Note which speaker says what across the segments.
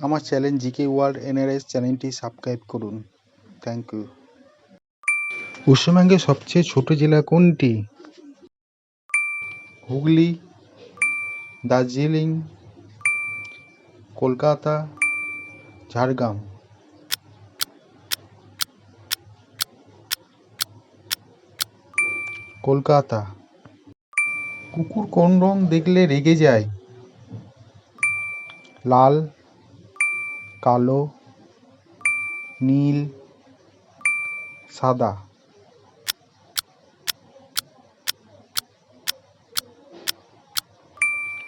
Speaker 1: আমার channel GK world NRS চ্যানেলটি subscribe করুন। থ্যাংক ইউ পশ্চিমবঙ্গের সবচেয়ে ছোট জেলা কোনটি? হুগলি, দার্জিলিং, কলকাতা, ঝাড়গ্রাম। কলকাতা। কুকুর কোন রং দেখলে রেগে যায়। লাল। কালো নীল সাদা।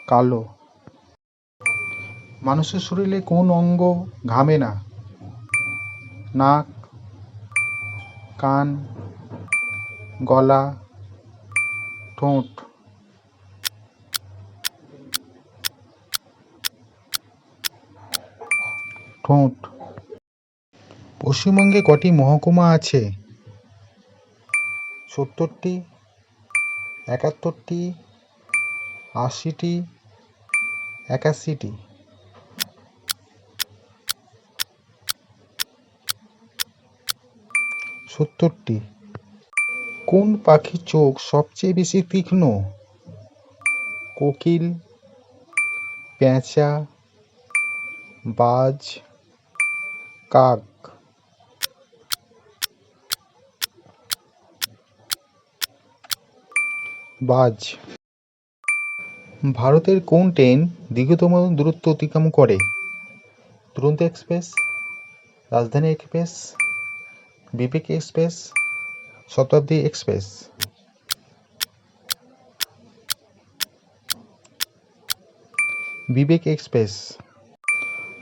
Speaker 1: কালো। মানুষের শরীরে কোন অঙ্গ ঘামে না। নাক কান গলা ঠোঁট। ঠোঁট। পশ্চিমবঙ্গে কটি মহকুমা আছে? সত্তরটি, একাত্তরটি, আশিটি, একাশিটি। সত্তরটি। কোন পাখির চোখ সবচেয়ে বেশি তীক্ষ্ণ? কোকিল, পেঁচা, বাজ। কাক। বাজ। ভারতের কোন ট্রেন দীর্ঘতম দূরত্ব অতিক্রম করে? Duronto express, Rajdhani express Vivek express, Shatabdi express. Vivek express.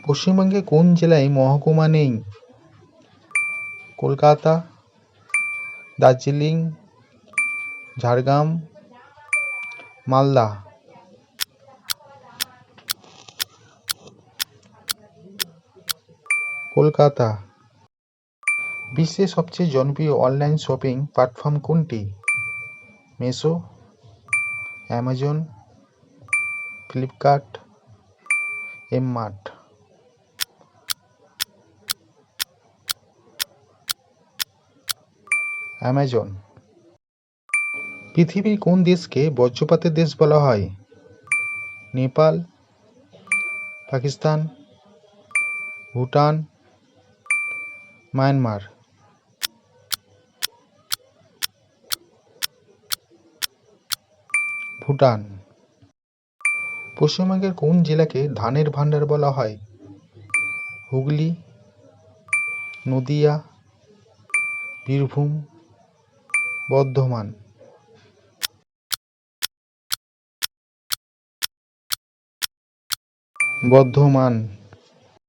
Speaker 1: পশ্চিমবঙ্গে কোন জেলায় মহকুমা নেই? কলকাতা, দার্জিলিং, ঝাড়গ্রাম, মালদা। কলকাতা। বিশ্বের সবচেয়ে জনপ্রিয় অনলাইন শপিং প্ল্যাটফর্ম কোনটি? মিশো, অ্যামাজন, ফ্লিপকার্ট এম এমমার্ট। অ্যামাজন। পৃথিবীর কোন দেশকে বজ্রপাতের দেশ বলা হয়? নেপাল, পাকিস্তান, ভুটান, মায়ানমার। ভুটান। পশ্চিমবঙ্গের কোন জেলাকে ধানের ভান্ডার বলা হয়? হুগলি, নদিয়া, বীরভূম বর্ধমান বর্ধমান